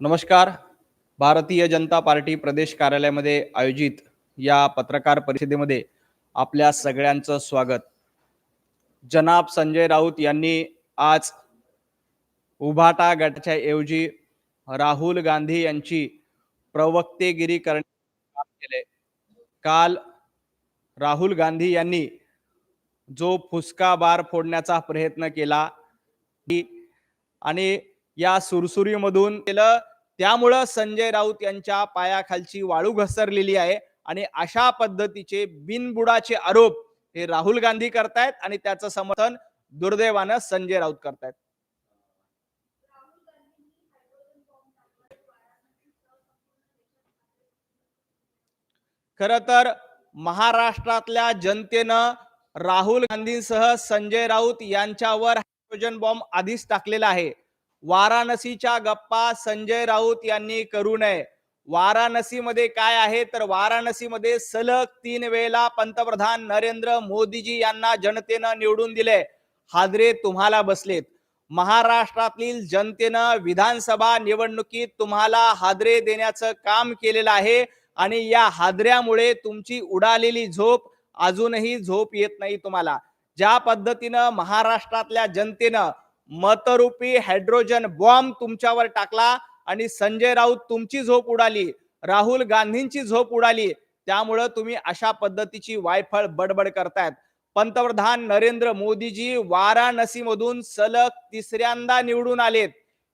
नमस्कार. भारतीय जनता पार्टी प्रदेश कार्यालयामध्ये आयोजित या पत्रकार परिषदेमध्ये आपल्या सगळ्यांचं स्वागत. जनाब संजय राऊत यांनी आज उभाटा गटाच्या ऐवजी राहुल गांधी यांची प्रवक्तेगिरी करण्याचे केले. काल राहुल गांधी यांनी जो फुसका बार फोडण्याचा प्रयत्न केला आणि या सुरसुरीमधून केलं त्यामुळं संजय राऊत यांच्या पायाखालची वाळू घसरलेली आहे आणि अशा पद्धतीचे बिनबुडाचे आरोप हे राहुल गांधी करतायत आणि त्याचं समर्थन दुर्दैवानं संजय राऊत करतायत. खर तर महाराष्ट्रातल्या जनतेनं राहुल गांधींसह संजय राऊत यांच्यावर हायड्रोजन बॉम्ब आधीच टाकलेला आहे. वाराणसीच्या गप्पा संजय राऊत यांनी करू नये. वाराणसीमध्ये काय आहे? तर वाराणसीमध्ये सलग तीन वेळेला पंतप्रधान नरेंद्र मोदीजी यांना जनतेनं निवडून दिले. हादरे तुम्हाला बसलेत. महाराष्ट्रातील जनतेनं विधानसभा निवडणुकीत तुम्हाला हादरे देण्याचं काम केलेलं आहे आणि या हादऱ्यामुळे तुमची उडालेली झोप अजूनही झोप येत नाही तुम्हाला. ज्या पद्धतीनं महाराष्ट्रातल्या जनतेनं मतरूपी हायड्रोजन बॉम्ब तुमच्यावर टाकला आणि संजय राऊत तुमची झोप उडाली राहुल गांधींची झोप उडाली त्यामुळं तुम्ही अशा पद्धतीची वायफळ बडबड करतायत. पंतप्रधान नरेंद्र मोदीजी वाराणसीमधून सलग तिसऱ्यांदा निवडून आलेत.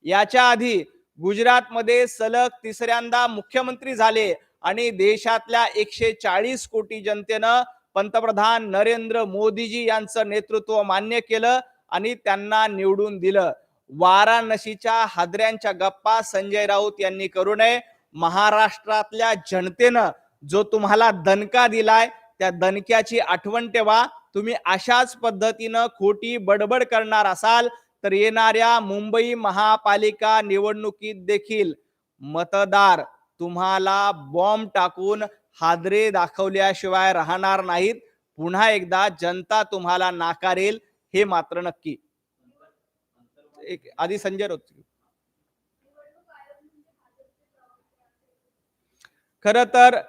याच्या आधी गुजरातमध्ये सलग तिसऱ्यांदा मुख्यमंत्री झाले आणि देशातल्या एकशे चाळीस कोटी जनतेनं पंतप्रधान नरेंद्र मोदीजी यांचं नेतृत्व मान्य केलं. आणि त्यांना निवडून दिलं. वाराणसीच्या हादऱ्यांच्या गप्पा संजय राऊत यांनी करू नये. महाराष्ट्रातल्या जनतेनं जो तुम्हाला दणका दिलाय त्या दणक्याची आठवण ठेवा. तुम्ही अशाच पद्धतीनं खोटी बडबड करणार असाल तर येणाऱ्या मुंबई महापालिका निवडणुकीत देखील मतदार तुम्हाला बॉम्ब टाकून हादरे दाखवल्याशिवाय राहणार नाहीत. पुन्हा एकदा जनता तुम्हाला नाकारेल. हे मात्र नक्की. एक आधी संजय राऊत. खर तर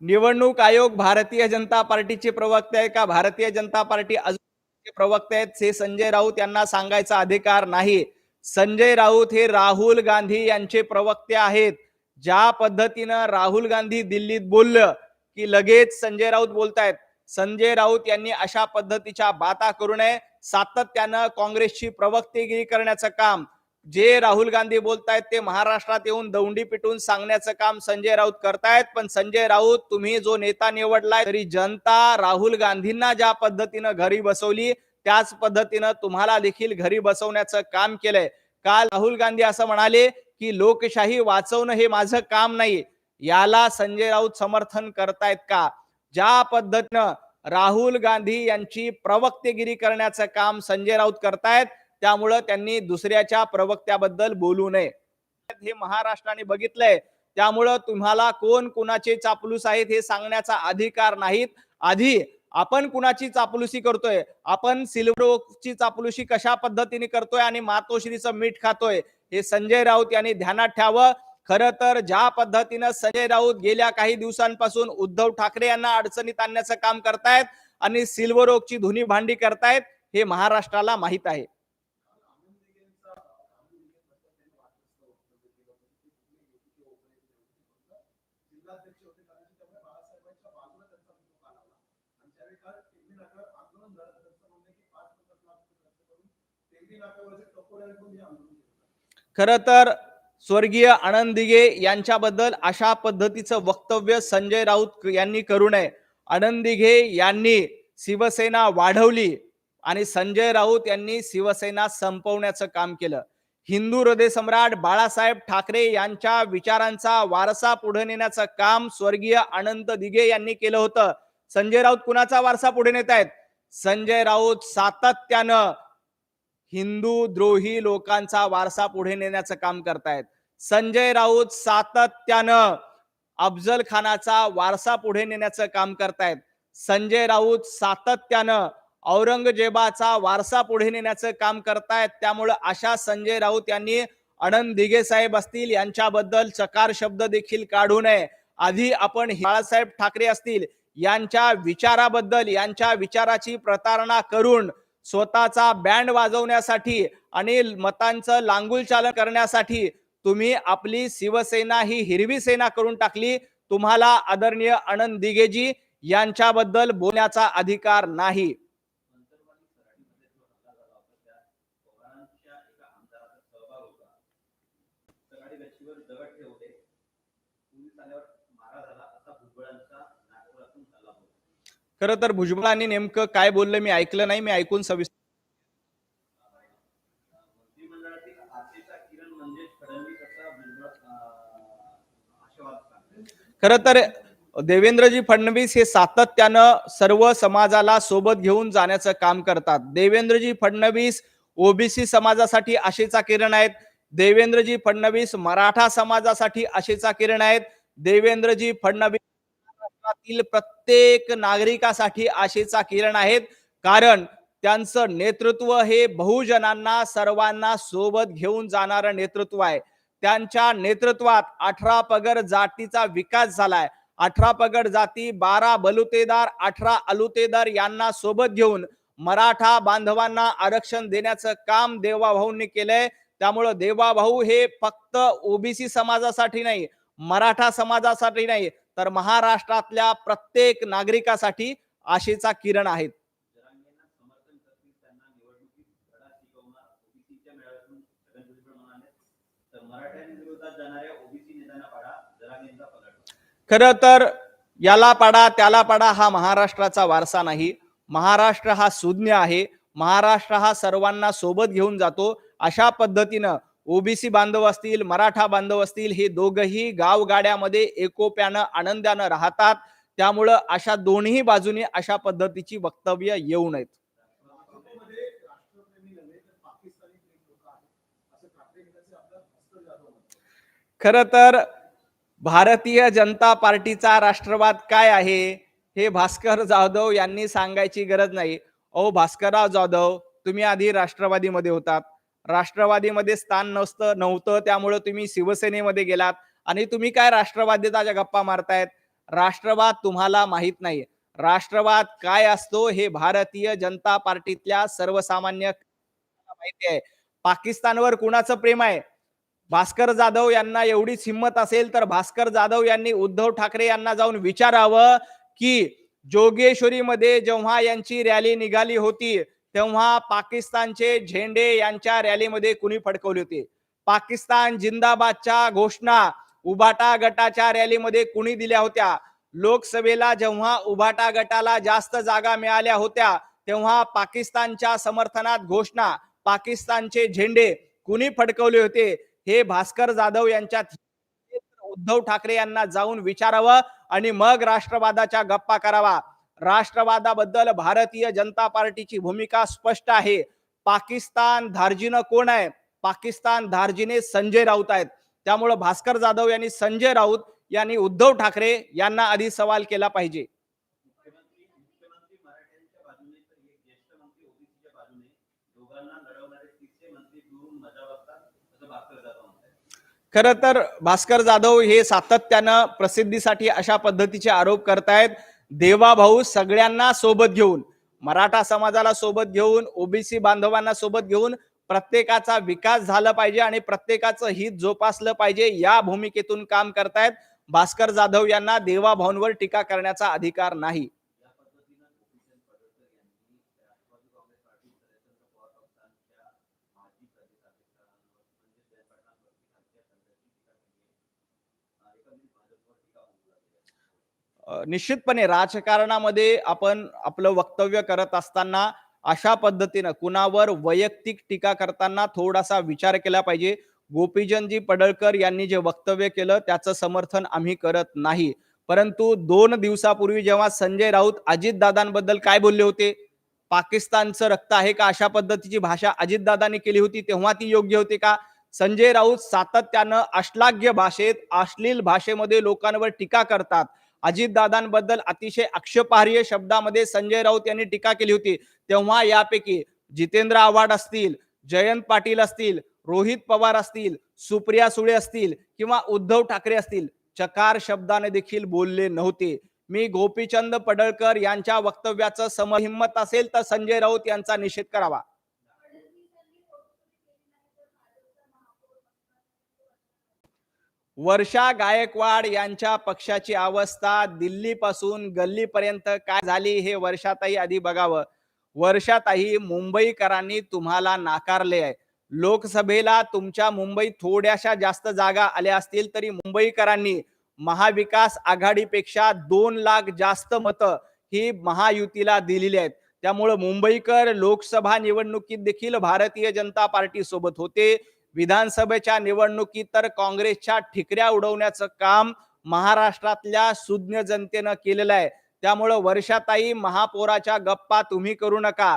निवडणूक आयोग भारतीय जनता पार्टीचे प्रवक्ते आहे का? भारतीय जनता पार्टी अजून प्रवक्ते आहेत हे संजय राऊत यांना सांगायचा अधिकार नाही. संजय राऊत हे राहुल गांधी यांचे प्रवक्ते आहेत. ज्या पद्धतीनं राहुल गांधी दिल्लीत बोललं की लगेच संजय राऊत बोलतायत. संजय राऊत यांनी अशा पद्धतीच्या बाता करू नये. सातत्यानं काँग्रेसची प्रवक्तेगिरी करण्याचं काम जे राहुल गांधी बोलतायत ते महाराष्ट्रात येऊन दौंडी पिटून सांगण्याचं काम संजय राऊत करतायत. पण संजय राऊत तुम्ही जो नेता निवडलाय तरी जनता राहुल गांधींना ज्या पद्धतीनं घरी बसवली त्याच पद्धतीनं तुम्हाला देखील घरी बसवण्याचं काम केलंय. काल राहुल गांधी असं म्हणाले की लोकशाही वाचवणं हे माझं काम नाही. याला संजय राऊत समर्थन करतायत का? ज्या पद्धतीनं राहुल गांधी यांची प्रवक्तेगिरी करण्याचं काम संजय राऊत करतायत त्यामुळं त्यांनी दुसऱ्याच्या प्रवक्त्याबद्दल बोलू नये. हे महाराष्ट्राने बघितलंय त्यामुळं तुम्हाला कोण कुणाचे चापलूस आहेत हे सांगण्याचा अधिकार नाहीत. आधी आपण कुणाची चापलुसी करतोय? आपण सिल्वरची चापलुसी कशा पद्धतीने करतोय आणि मातोश्रीचं मीठ खातोय? हे संजय राऊत यांनी ध्यानात ठेवावं. खरं तर ज्या पद्धतीनं संजय राऊत गेल्या काही दिवसांपासून उद्धव ठाकरे यांना अडचणीत आणण्याचं काम करतायत आणि सिल्वर ओकची धुनी भांडी करतायत हे महाराष्ट्राला माहीत आहे. खर तर स्वर्गीय आनंद दिघे यांच्याबद्दल अशा पद्धतीचं वक्तव्य संजय राऊत यांनी करू नये. आनंद दिघे यांनी शिवसेना वाढवली आणि संजय राऊत यांनी शिवसेना संपवण्याचं काम केलं. हिंदू हृदय सम्राट बाळासाहेब ठाकरे यांच्या विचारांचा वारसा पुढे नेण्याचं काम स्वर्गीय अनंत दिघे यांनी केलं होतं. संजय राऊत कुणाचा वारसा पुढे नेत आहेत संजय राऊत सातत्यानं हिंदू द्रोही लोकांचा वारसा पुढे नेण्याचं काम करतायत. संजय राऊत सातत्यानं अफजल खानाचा वारसा पुढे नेण्याचं काम करतायत. संजय राऊत सातत्यानं औरंगजेबाचा वारसा पुढे नेण्याचं काम करतायत. त्यामुळं अशा संजय राऊत यांनी आनंद दिघे साहेब असतील यांच्याबद्दल चकार शब्द देखील काढू नये. आधी आपण बाळासाहेब ठाकरे असतील यांच्या विचाराबद्दल यांच्या विचाराची प्रतारणा करून स्वतःचा बँड वाजवण्यासाठी आणि मतांचं लांगुल चालन करण्यासाठी तुम्ही आपली शिवसेना ही हिरवी सेना करून टाकली. तुम्हाला आदरणीय आनंद दिगेजी यांच्याबद्दल बोलण्याचा अधिकार नाही. खरं तर भुजबळांनी नेमकं काय बोललं मी ऐकलं नाही मी ऐकून सविस्तर खर तर देवेंद्रजी फडणवीस हे सातत्यानं सर्व समाजाला सोबत घेऊन जाण्याचं काम करतात. देवेंद्रजी फडणवीस ओबीसी समाजासाठी आशेचा किरण आहेत. देवेंद्रजी फडणवीस मराठा समाजासाठी आशेचा किरण आहेत. देवेंद्रजी फडणवीस देशातील प्रत्येक नागरिकासाठी आशेचा किरण आहेत. कारण त्यांचं नेतृत्व हे बहुजनांना सर्वांना सोबत घेऊन जाणारं नेतृत्व आहे. त्यांच्या नेतृत्वात अठरा पगड जातीचा विकास झालाय. अठरा पगड जाती बारा बलुतेदार अठरा अलुतेदार यांना सोबत घेऊन मराठा बांधवांना आरक्षण देण्याचं काम देवाभाऊंनी केलंय. त्यामुळं देवाभाऊ हे फक्त ओबीसी समाजासाठी नाही मराठा समाजासाठी नाही तर महाराष्ट्रातल्या प्रत्येक नागरिकासाठी आशेचा किरण आहेत. खर तर याला पाडा त्याला पाडा हा महाराष्ट्राचा वारसा नाही. महाराष्ट्र हा सुज्ञ आहे. महाराष्ट्र हा सर्वांना सोबत घेऊन जातो. अशा पद्धतीनं ओबीसी बांधव असतील मराठा बांधव असतील हे दोघही गावगाड्यामध्ये एकोप्यानं आनंदानं राहतात. त्यामुळं अशा दोन्ही बाजूने अशा पद्धतीची वक्तव्य येऊ नयेत. खर तर भारतीय जनता पार्टीचा राष्ट्रवाद काय आहे हे भास्कर जाधव यांनी सांगायची गरज नाही. अहो भास्करराव जाधव तुम्ही आधी राष्ट्रवादीमध्ये होतात. राष्ट्रवादीमध्ये स्थान नसतं नव्हतं त्यामुळे तुम्ही शिवसेनेमध्ये गेलात. आणि तुम्ही काय राष्ट्रवादीच्या गप्पा मारतायत? राष्ट्रवाद तुम्हाला माहीत नाही राष्ट्रवाद काय असतो हे भारतीय जनता पार्टीतल्या सर्वसामान्य माहिती आहे. पाकिस्तानवर कुणाचं प्रेम आहे? भास्कर जाधव यांना एवढीच हिंमत असेल तर भास्कर जाधव यांनी उद्धव ठाकरे यांना जाऊन विचारावं की जोगेश्वरीमध्ये जेव्हा यांची रॅली निघाली होती तेव्हा पाकिस्तानचे झेंडे यांच्या रॅलीमध्ये कुणी फडकवले होते? पाकिस्तान जिंदाबादच्या घोषणा उभाटा गटाच्या रॅलीमध्ये कुणी दिल्या होत्या? लोकसभेला जेव्हा उभाटा गटाला जास्त जागा मिळाल्या होत्या तेव्हा पाकिस्तानच्या समर्थनात घोषणा पाकिस्तानचे झेंडे कुणी फडकवले होते? हे भास्कर जाधव यांच्यात उद्धव ठाकरे यांना जाऊन विचारावं आणि मग राष्ट्रवादाच्या गप्पा करावा. राष्ट्रवादाबद्दल भारतीय जनता पार्टीची भूमिका स्पष्ट आहे. पाकिस्तान धार्जिनं कोण आहे? पाकिस्तान धार्जिने संजय राऊत आहेत. त्यामुळं भास्कर जाधव यांनी संजय राऊत यांनी उद्धव ठाकरे यांना आधी सवाल केला पाहिजे. खर तर भास्कर जाधव हे सातत्यानं प्रसिद्धीसाठी अशा पद्धतीचे आरोप करतायत. देवाभाऊ सगळ्यांना सोबत घेऊन मराठा समाजाला सोबत घेऊन ओबीसी बांधवांना सोबत घेऊन प्रत्येकाचा विकास झाला पाहिजे आणि प्रत्येकाचं हित जोपासलं पाहिजे या भूमिकेतून काम करतायत. भास्कर जाधव यांना देवाभाऊंवर टीका करण्याचा अधिकार नाही. निश्चितपणे राजकारणामध्ये आपण आपलं वक्तव्य करत असताना अशा पद्धतीनं कुणावर वैयक्तिक टीका करताना थोडासा विचार केला पाहिजे. गोपीचंदजी पडळकर यांनी जे वक्तव्य केलं त्याचं समर्थन आम्ही करत नाही. परंतु दोन दिवसापूर्वी जेव्हा संजय राऊत अजितदादांबद्दल काय बोलले होते? पाकिस्तानचं रक्त आहे का? अशा पद्धतीची भाषा अजितदादांनी केली होती तेव्हा ती योग्य होती का? संजय राऊत सातत्यानं अश्लाघ्य भाषेत अश्लील भाषेमध्ये लोकांवर टीका करतात. अजितदादांबद्दल अतिशय आक्षेपार्ह शब्दामध्ये संजय राऊत यांनी टीका केली होती. तेव्हा यापैकी जितेंद्र आव्हाड असतील जयंत पाटील असतील रोहित पवार असतील सुप्रिया सुळे असतील किंवा उद्धव ठाकरे असतील चकार शब्दाने देखील बोलले नव्हते. मी गोपीचंद पडळकर यांच्या वक्तव्याचं समहिंमत असेल तर संजय राऊत यांचा निषेध करावा. वर्षा गायकवाड यांच्या पक्षाची अवस्था दिल्लीपासून गल्लीपर्यंत काय झाली हे वर्षाताई आधी बघावं. वर्षाताई मुंबईकरांनी तुम्हाला नाकारले आहे. लोकसभेला तुमच्या मुंबईत थोड्याशा जास्त जागा आल्या असतील तरी मुंबईकरांनी महाविकास आघाडीपेक्षा दोन लाख जास्त मतं ही महायुतीला दिलेली आहेत. त्यामुळं मुंबईकर लोकसभा निवडणुकीत देखील भारतीय जनता पार्टी सोबत होते. विधानसभेच्या निवडणुकीत तर काँग्रेसच्या ठिकऱ्या उडवण्याचं काम महाराष्ट्रातल्या सुज्ञ जनतेनं केलेलं आहे. त्यामुळं वर्षाताई महापौराच्या गप्पा तुम्ही करू नका.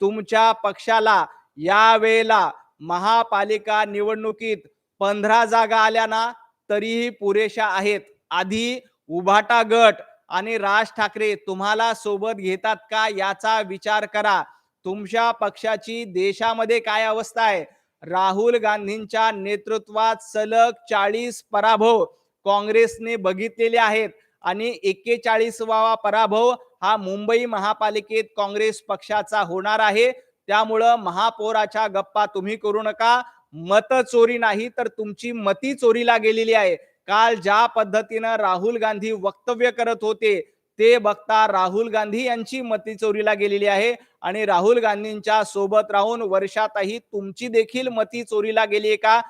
तुमच्या पक्षाला यावेळेला महापालिका निवडणुकीत पंधरा जागा आल्या ना तरीही पुरेशा आहेत. आधी उभाटा गट आणि राज ठाकरे तुम्हाला सोबत घेतात का याचा विचार करा. तुमच्या पक्षाची देशामध्ये काय अवस्था आहे? राहुल गांधींच्या नेतृत्वात सलग चाळीस पराभव काँग्रेसने बघितलेले आहेत. आणि एक्केचाळीसवा पराभव हा मुंबई महापालिकेत काँग्रेस पक्षाचा होणार आहे. त्यामुळं महापौराच्या गप्पा तुम्ही करू नका. मत चोरी नाही तर तुमची मती चोरीला गेलेली आहे. काल ज्या पद्धतीनं राहुल गांधी वक्तव्य करत होते ते बघता राहुल गांधी यांची मती चोरीला गेलेली आहे. आणि राहुल गांधींच्या सोबत राहून वर्षातही तुमची देखील मती चोरीला गेली आहे का?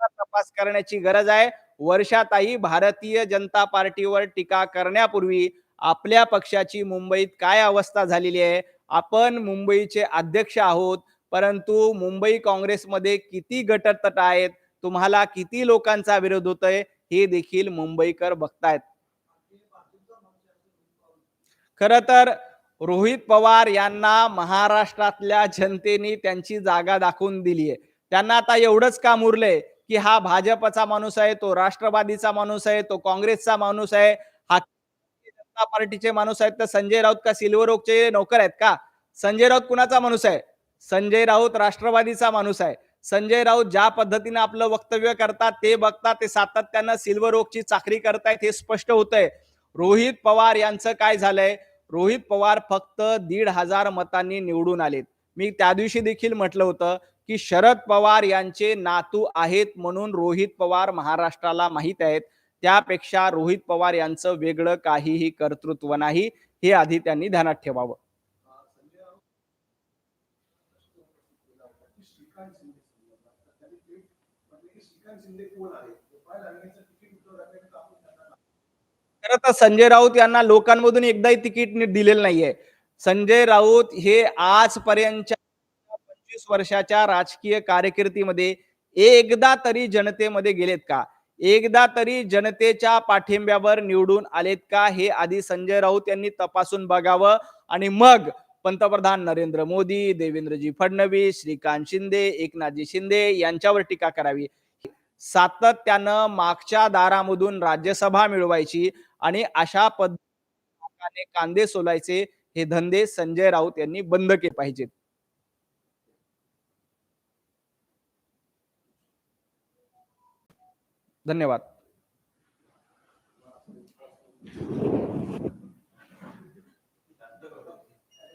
तपास करण्याची गरज आहे. वर्षातही भारतीय जनता पार्टीवर टीका करण्यापूर्वी आपल्या पक्षाची मुंबईत काय अवस्था झालेली आहे? आपण मुंबईचे अध्यक्ष आहोत परंतु मुंबई काँग्रेसमध्ये किती गटतट आहेत? तुम्हाला किती लोकांचा विरोध होतोय? हे देखील मुंबईकर बघतायत. खरं तर रोहित पवार यांना महाराष्ट्रातल्या जनतेने त्यांची जागा दाखवून दिली आहे. त्यांना आता एवढंच काम उरलंय की हा भाजपचा माणूस आहे तो राष्ट्रवादीचा माणूस आहे तो काँग्रेसचा माणूस आहे हा जनता पार्टीचे माणूस आहेत. तर संजय राऊत का सिल्वर ओकचे नोकर आहेत का? संजय राऊत कुणाचा माणूस आहे? संजय राऊत राष्ट्रवादीचा माणूस आहे. संजय राऊत ज्या पद्धतीने आपलं वक्तव्य करतात ते बघता ते सातत्यानं सिल्वर ओकची चाकरी करतायत हे स्पष्ट होतंय. रोहित पवार यांचं काय झालंय? रोहित पवार फक्त दीड हजार मतांनी निवडून आलेत. मी त्या दिवशी देखील म्हटलं होतं की शरद पवार यांचे नातू आहेत म्हणून रोहित पवार महाराष्ट्राला माहीत आहेत. त्यापेक्षा रोहित पवार यांचं वेगळं काहीही कर्तृत्व नाही हे आधी त्यांनी ध्यानात ठेवावं. खरं तर संजय राऊत यांना लोकांमधून एकदाही तिकीट दिलेलं नाहीये. संजय राऊत हे आजपर्यंतच्या पंचवीस वर्षाच्या राजकीय कारकिर्दीमध्ये एकदा तरी जनतेमध्ये गेलेत का? एकदा तरी जनतेच्या पाठिंब्यावर निवडून आलेत का? हे आधी संजय राऊत यांनी तपासून बघावं. आणि मग पंतप्रधान नरेंद्र मोदी देवेंद्रजी फडणवीस श्रीकांत शिंदे एकनाथजी शिंदे यांच्यावर टीका करावी. सातत्यानं मागच्या दारामधून राज्यसभा मिळवायची आणि अशा पद्धतीने कांदे सोलायचे हे धंदे संजय राऊत यांनी बंद केले पाहिजेत. धन्यवाद.